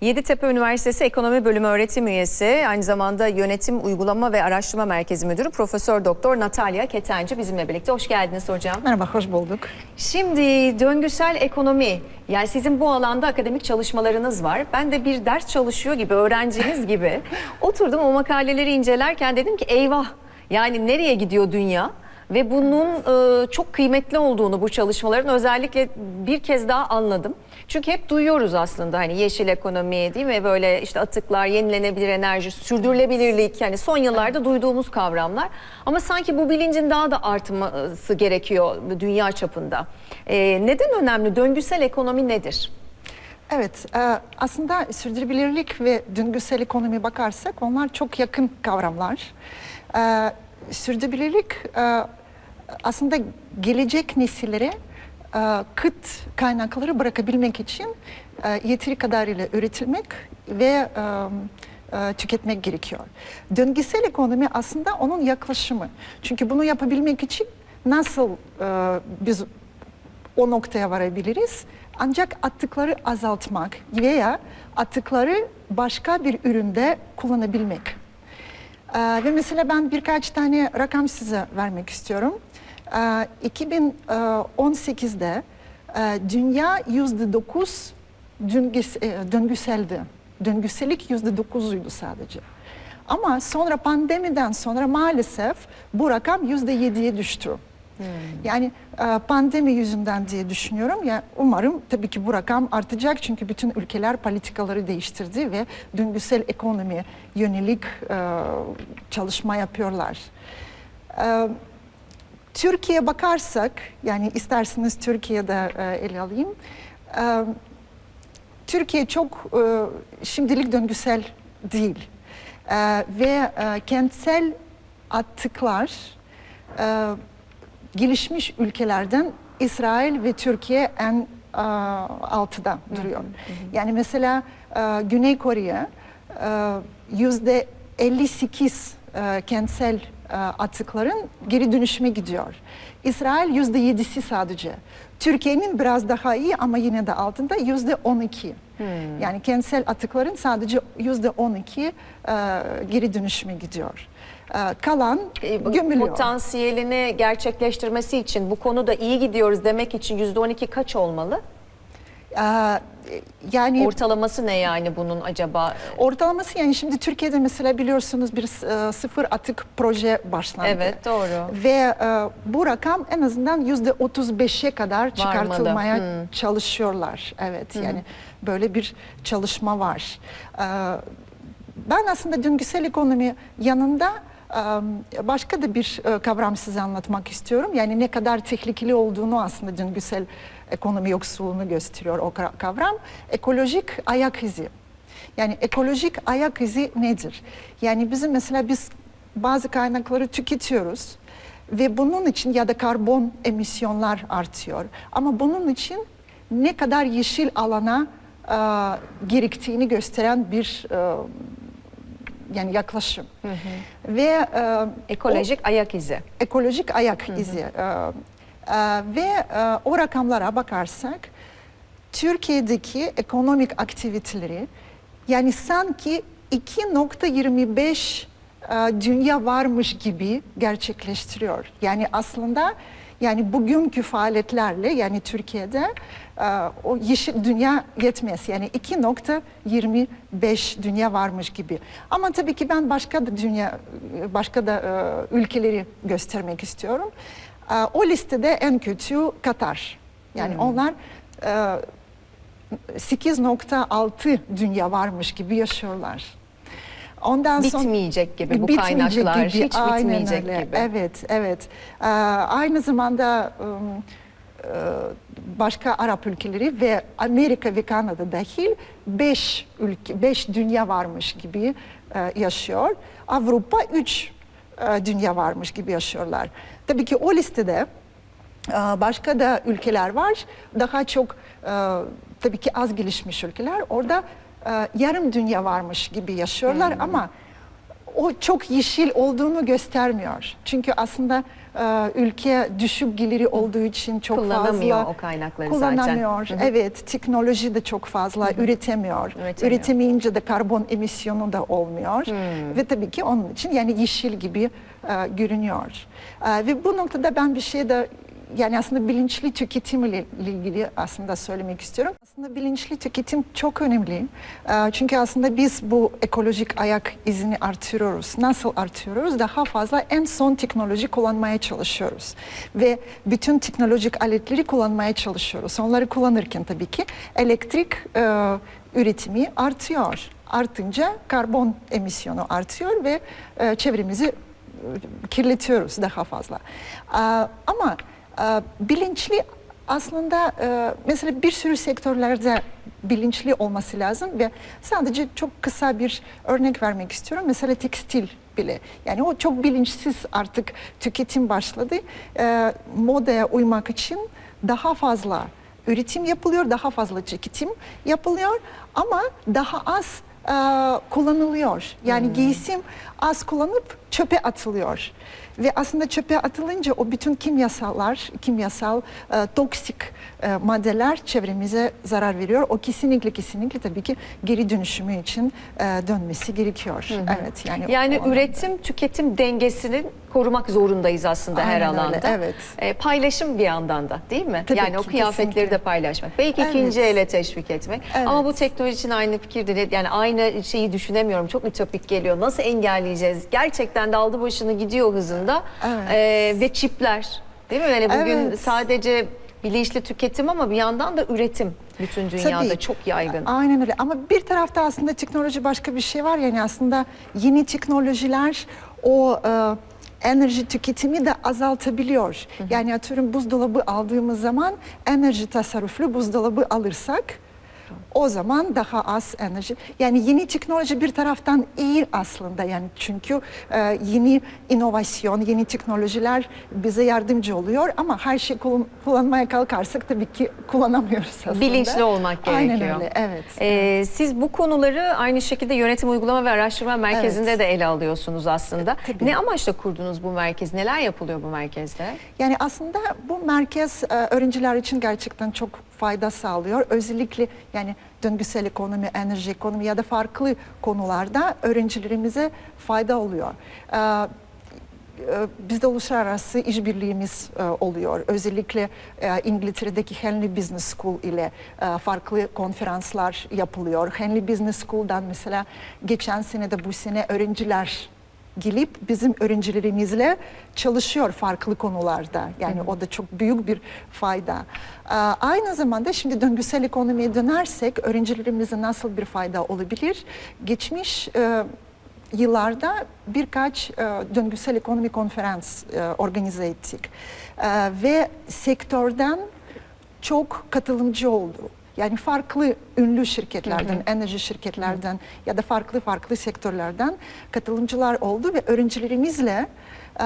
Yeditepe Üniversitesi Ekonomi Bölümü öğretim üyesi, aynı zamanda Yönetim Uygulama ve Araştırma Merkezi Müdürü Profesör Doktor Natalya Ketenci bizimle birlikte. Hoş geldiniz hocam. Merhaba, hoş bulduk. Şimdi döngüsel ekonomi, yani sizin bu alanda akademik çalışmalarınız var. Ben de bir ders çalışıyor gibi, öğrenciniz gibi oturdum o makaleleri incelerken dedim ki eyvah yani nereye gidiyor dünya? Ve bunun e, çok kıymetli olduğunu bu çalışmaların özellikle bir kez daha anladım. Çünkü hep duyuyoruz aslında hani yeşil ekonomi değil mi? Böyle işte atıklar, yenilenebilir enerji, sürdürülebilirlik yani son yıllarda duyduğumuz kavramlar. Ama sanki bu bilincin daha da artması gerekiyor dünya çapında. Ee, neden önemli? Döngüsel ekonomi nedir? Evet, e, aslında sürdürülebilirlik ve döngüsel ekonomi bakarsak onlar çok yakın kavramlar. E, Sürdürülebilirlik e, aslında gelecek nesillere e, kıt kaynakları bırakabilmek için e, yeteri kadarıyla üretilmek ve e, tüketmek gerekiyor. Döngüsel ekonomi aslında onun yaklaşımı. Çünkü bunu yapabilmek için nasıl biz o noktaya varabiliriz. Ancak atıkları azaltmak veya atıkları başka bir üründe kullanabilmek. Ve mesela ben birkaç tane rakam size vermek istiyorum. Ee, 2018'de e, dünya yüzde dokuz e, döngüseldi. Döngüsellik yüzde dokuzuydu sadece. Ama sonra pandemiden sonra maalesef bu rakam yüzde yediye düştü. Yani e, pandemi yüzünden diye düşünüyorum. Ya umarım tabii ki bu rakam artacak çünkü bütün ülkeler politikaları değiştirdi ve döngüsel ekonomi yönelik e, çalışma yapıyorlar. E, Türkiye bakarsak yani isterseniz Türkiye'de e, ele alayım. E, Türkiye çok e, şimdilik döngüsel değil E, ve e, kentsel atıklar e, gelişmiş ülkelerden İsrail ve Türkiye en e, altıda duruyor. Yani mesela e, Güney Kore e, yüzde 58 e, kentsel atıkların geri dönüşüme gidiyor. İsrail yüzde yedisi sadece. Türkiye'nin biraz daha iyi ama yine de altında yüzde 12. Yani kentsel atıkların sadece yüzde 12 e, geri dönüşüme gidiyor. E, kalan gömülüyor. Potansiyelini gerçekleştirmesi için bu konuda iyi gidiyoruz demek için %12 kaç olmalı? Yani Ortalaması ne yani bunun acaba? ortalaması yani şimdi Türkiye'de mesela biliyorsunuz bir e, sıfır atık proje başlandı. Evet doğru. Ve e, bu rakam en azından yüzde 35'e kadar çıkartılmaya Hmm. çalışıyorlar. Evet yani böyle bir çalışma var. E, ben aslında döngüsel ekonomi yanında başka da bir kavram size anlatmak istiyorum. Yani ne kadar tehlikeli olduğunu aslında döngüsel ekonomi yoksulluğunu gösteriyor o ka- kavram. Ekolojik ayak izi. Yani ekolojik ayak izi nedir? Yani bizim mesela biz bazı kaynakları tüketiyoruz ve bunun için ya da karbon emisyonlar artıyor. Ama bunun için ne kadar yeşil alana e, gerektiğini gösteren bir e, yani yaklaşım. Ve e, Ekolojik ayak izi. ekolojik ayak izi. Ee, e, ve e, o rakamlara bakarsak Türkiye'deki ekonomik aktiviteleri yani sanki 2.25 e, dünya varmış gibi gerçekleştiriyor. Yani aslında yani bugünkü faaliyetlerle yani Türkiye'de e, o yeşil dünya yetmez. Yani 2.25 dünya varmış gibi. Ama tabii ki ben başka da dünya, başka da ülkeleri göstermek istiyorum. E, o listede en kötü Katar. Yani onlar e, 8.6 dünya varmış gibi yaşıyorlar. Ondan sonra Bitmeyecek gibi bu Bitmeyecek kaynaklar. gibi, Hiç aynen bitmeyecek öyle. gibi. Evet, evet. Ee, aynı zamanda e, başka Arap ülkeleri ve Amerika ve Kanada dahil beş ülke, beş dünya varmış gibi e, yaşıyor. Avrupa üç e, dünya varmış gibi yaşıyorlar. Tabii ki o listede e, başka da ülkeler var. Daha çok e, tabii ki az gelişmiş ülkeler. Orada e, yarım dünya varmış gibi yaşıyorlar ama o çok yeşil olduğunu göstermiyor. Çünkü aslında e, ülke düşük geliri olduğu için çok Kullanamıyor fazla o kaynakları zaten. kullanamıyor. Evet, teknoloji de çok fazla üretemiyor. Üretemiyor. Üretemeyince de karbon emisyonu da olmuyor. Ve tabii ki onun için yani yeşil gibi e, görünüyor. E, ve bu noktada ben bir şey de yani aslında bilinçli tüketim ile ilgili aslında söylemek istiyorum. Aslında bilinçli tüketim çok önemli. E, Çünkü aslında biz bu ekolojik ayak izini artırıyoruz. Nasıl artırıyoruz? Daha fazla en son teknoloji kullanmaya çalışıyoruz. Ve bütün teknolojik aletleri kullanmaya çalışıyoruz. Onları kullanırken tabii ki elektrik e, üretimi artıyor. Artınca karbon emisyonu artıyor ve e, çevremizi e, kirletiyoruz daha fazla. E, ama bilinçli aslında e, mesela bir sürü sektörlerde bilinçli olması lazım ve sadece çok kısa bir örnek vermek istiyorum. Mesela tekstil bile. Yani o çok bilinçsiz artık tüketim başladı. E, modaya uymak için daha fazla üretim yapılıyor, daha fazla tüketim yapılıyor ama daha az e, kullanılıyor. Yani giysim az kullanıp çöpe atılıyor. Ve aslında çöpe atılınca o bütün kimyasallar, kimyasal e, toksik e, maddeler çevremize zarar veriyor. O kesinlikle kesinlikle tabii ki geri dönüşümü için e, dönmesi gerekiyor. Evet yani Yani üretim tüketim dengesini korumak zorundayız aslında her Aynen öyle, alanda. evet. E, paylaşım bir yandan da değil mi? Tabii yani o ki, kıyafetleri kesinlikle. de paylaşmak. Belki Evet. ikinci ele teşvik etmek. Evet. Ama bu teknoloji için aynı fikirde yani aynı şeyi düşünemiyorum. Çok ütopik geliyor. Nasıl engelleyeceğiz? Gerçekten de aldı başını gidiyor hızında. Evet. E, ve çipler değil mi? Yani bugün Evet. sadece bilinçli tüketim ama bir yandan da üretim bütün dünyada Tabii. çok yaygın. Aynen öyle ama bir tarafta aslında teknoloji başka bir şey var yani aslında yeni teknolojiler o e, enerji tüketimi de azaltabiliyor. Yani atıyorum buzdolabı aldığımız zaman enerji tasarruflu buzdolabı alırsak o zaman daha az enerji. Yani yeni teknoloji bir taraftan iyi aslında yani çünkü e, yeni inovasyon, yeni teknolojiler bize yardımcı oluyor ama her şeyi kullan- kullanmaya kalkarsak tabii ki kullanamıyoruz aslında. Bilinçli olmak gerekiyor. Aynen öyle, evet. Ee, siz bu konuları aynı şekilde yönetim uygulama ve araştırma merkezinde de ele alıyorsunuz aslında. Tabii. Ne amaçla kurdunuz bu merkez? Neler yapılıyor bu merkezde? Yani aslında bu merkez e, öğrenciler için gerçekten çok fayda sağlıyor. Özellikle yani döngüsel ekonomi, enerji ekonomi ya da farklı konularda öğrencilerimize fayda oluyor. E, e, Bizde uluslararası işbirliğimiz e, oluyor. Özellikle e, İngiltere'deki Henley Business School ile farklı konferanslar yapılıyor. Henley Business School'dan mesela geçen sene de bu sene öğrenciler gelip bizim öğrencilerimizle çalışıyor farklı konularda. Yani o da çok büyük bir fayda. Ee, Aynı zamanda şimdi döngüsel ekonomiye dönersek öğrencilerimize nasıl bir fayda olabilir? Geçmiş e, yıllarda birkaç e, döngüsel ekonomi konferans e, organize ettik. Ve sektörden çok katılımcı oldu. Yani farklı ünlü şirketlerden, enerji şirketlerden ya da farklı farklı sektörlerden katılımcılar oldu ve öğrencilerimizle e,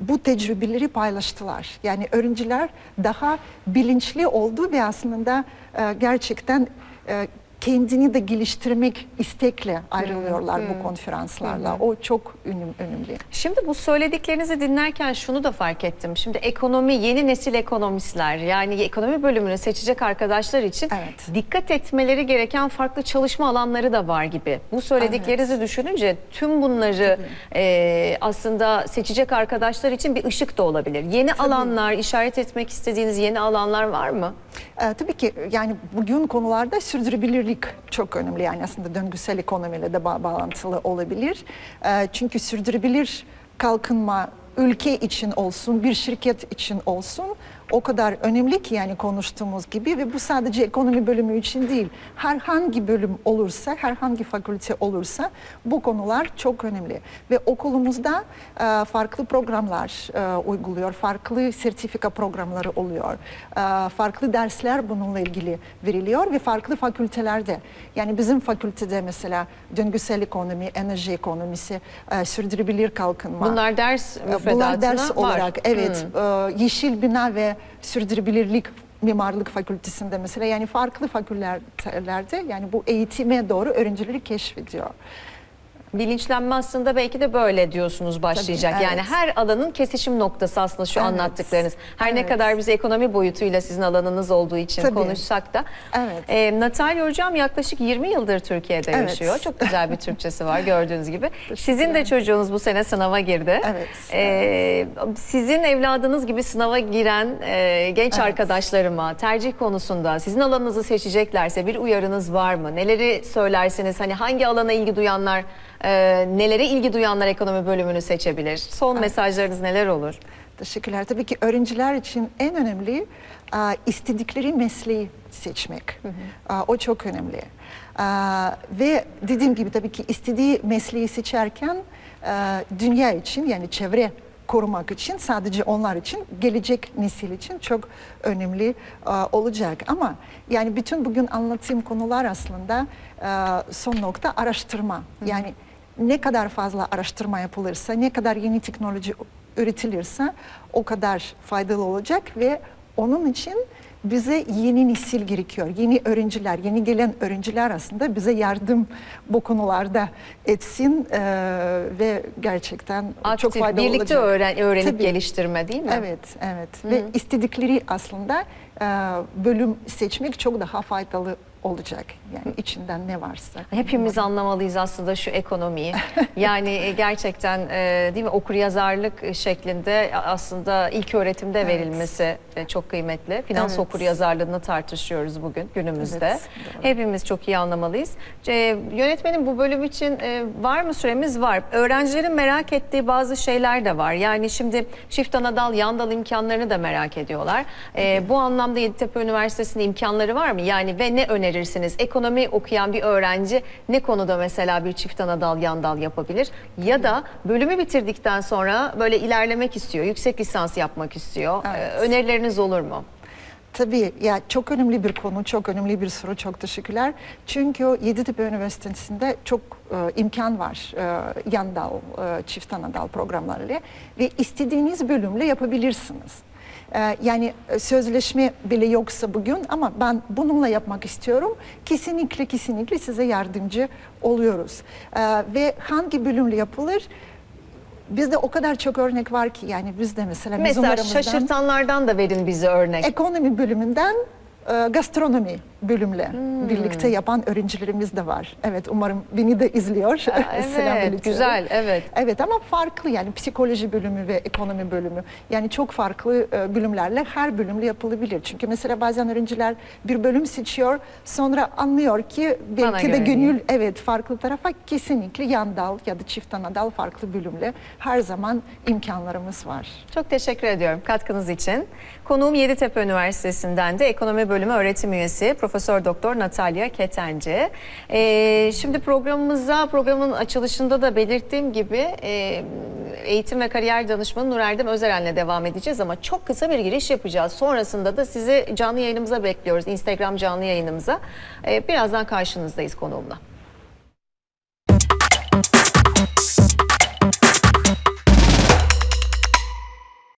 bu tecrübeleri paylaştılar. Yani öğrenciler daha bilinçli oldu ve aslında e, gerçekten e, kendini de geliştirmek istekle ayrılıyorlar bu konferanslarla. O çok önem- önemli. Şimdi bu söylediklerinizi dinlerken şunu da fark ettim. Şimdi ekonomi, yeni nesil ekonomistler yani ekonomi bölümünü seçecek arkadaşlar için Evet. dikkat etmeleri gereken farklı çalışma alanları da var gibi. Bu söylediklerinizi düşününce tüm bunları e, aslında seçecek arkadaşlar için bir ışık da olabilir. Yeni alanlar, işaret etmek istediğiniz yeni alanlar var mı? Ee, tabii ki yani bugün konularda sürdürülebilirlik çok önemli. Yani aslında döngüsel ekonomiyle de ba- bağlantılı olabilir. Ee, çünkü sürdürülebilir kalkınma ülke için olsun, bir şirket için olsun o kadar önemli ki yani konuştuğumuz gibi ve bu sadece ekonomi bölümü için değil. Herhangi bölüm olursa, herhangi fakülte olursa bu konular çok önemli. Ve okulumuzda e, farklı programlar e, uyguluyor, farklı sertifika programları oluyor. E, farklı dersler bununla ilgili veriliyor ve farklı fakültelerde. Yani bizim fakültede mesela döngüsel ekonomi, enerji ekonomisi, e, sürdürülebilir kalkınma. Bunlar ders Bunlar müfredatına ders var. olarak evet Hmm. e, yeşil bina ve sürdürülebilirlik mimarlık fakültesinde mesela yani farklı fakültelerde yani bu eğitime doğru öğrencileri keşfediyor. Bilinçlenme aslında belki de böyle diyorsunuz başlayacak. Tabii, Yani evet. her alanın kesişim noktası aslında şu Evet, anlattıklarınız. Her ne evet. kadar biz ekonomi boyutuyla sizin alanınız olduğu için Tabii. konuşsak da. Evet. Ee, Natalya Hocam yaklaşık 20 yıldır Türkiye'de Evet. yaşıyor. Çok güzel bir Türkçesi var gördüğünüz gibi. Sizin de çocuğunuz bu sene sınava girdi. Evet, Ee, sizin evladınız gibi sınava giren e, genç Evet. arkadaşlarıma tercih konusunda sizin alanınızı seçeceklerse bir uyarınız var mı? Neleri söylersiniz? Hani hangi alana ilgi duyanlar, e, nelere ilgi duyanlar ekonomi bölümünü seçebilir? Son mesajlarınız neler olur? Teşekkürler. Tabii ki öğrenciler için en önemli a, istedikleri mesleği seçmek. A, O çok önemli. A, Ve dediğim gibi tabii ki istediği mesleği seçerken dünya için yani çevre korumak için sadece onlar için gelecek nesil için çok önemli a, olacak. Ama yani bütün bugün anlattığım konular aslında a, son nokta araştırma. Yani ne kadar fazla araştırma yapılırsa, ne kadar yeni teknoloji üretilirse o kadar faydalı olacak ve onun için bize yeni nesil gerekiyor. Yeni öğrenciler, yeni gelen öğrenciler aslında bize yardım bu konularda etsin eee, ve gerçekten Aktif, çok faydalı birlikte olacak. öğren, öğrenip Tabii. geliştirme değil mi? Evet, evet. Ve istedikleri aslında eee, bölüm seçmek çok daha faydalı olacak. Yani içinden ne varsa. Hepimiz anlamalıyız aslında şu ekonomiyi. Yani e, gerçekten e, değil mi okur yazarlık şeklinde aslında ilk öğretimde Evet. verilmesi e, çok kıymetli. Finans Evet. okur yazarlığını tartışıyoruz bugün günümüzde. Evet, doğru. Hepimiz çok iyi anlamalıyız. E, yönetmenim bu bölüm için e, var mı süremiz var. Öğrencilerin merak ettiği bazı şeyler de var. Yani şimdi çift anadal, yandal imkanlarını da merak ediyorlar. E, bu anlamda Yeditepe Üniversitesi'nin imkanları var mı? Yani ve ne önerirsiniz? Ekonomi okuyan bir öğrenci ne konuda mesela bir çift anadal, yandal yapabilir? Ya da bölümü bitirdikten sonra böyle ilerlemek istiyor, yüksek lisans yapmak istiyor. Evet. E, önerileriniz olur mu? Tabii ya çok önemli bir konu, çok önemli bir soru. Çok teşekkürler. Çünkü Yeditepe Üniversitesi'nde çok e, imkan var e, yan dal, e, çift ana dal programlarıyla ve istediğiniz bölümle yapabilirsiniz. E, yani e, sözleşme bile yoksa bugün ama ben bununla yapmak istiyorum. Kesinlikle kesinlikle size yardımcı oluyoruz. E, ve hangi bölümle yapılır? Bizde o kadar çok örnek var ki yani bizde mesela Mesela mezunlarımızdan- şaşırtanlardan da verin bize örnek. Ekonomi bölümünden e, gastronomi bölümle Hmm. birlikte yapan öğrencilerimiz de var. Evet umarım beni de izliyor. Selam evet, güzel, evet. Evet ama farklı yani psikoloji bölümü ve ekonomi bölümü. Yani çok farklı e, bölümlerle her bölümle yapılabilir. Çünkü mesela bazen öğrenciler bir bölüm seçiyor sonra anlıyor ki belki de gönül evet farklı tarafa kesinlikle yan dal ya da çift ana dal farklı bölümle her zaman imkanlarımız var. Çok teşekkür ediyorum katkınız için. Konuğum Yeditepe Üniversitesi'nden de ekonomi bölümü öğretim üyesi Profesör Doktor Natalya Ketenci. Ee, şimdi programımıza programın açılışında da belirttiğim gibi e, eğitim ve kariyer danışmanı Nur Erdem Özeren'le devam edeceğiz ama çok kısa bir giriş yapacağız. Sonrasında da sizi canlı yayınımıza bekliyoruz. Instagram canlı yayınımıza. Ee, birazdan karşınızdayız konuğumla.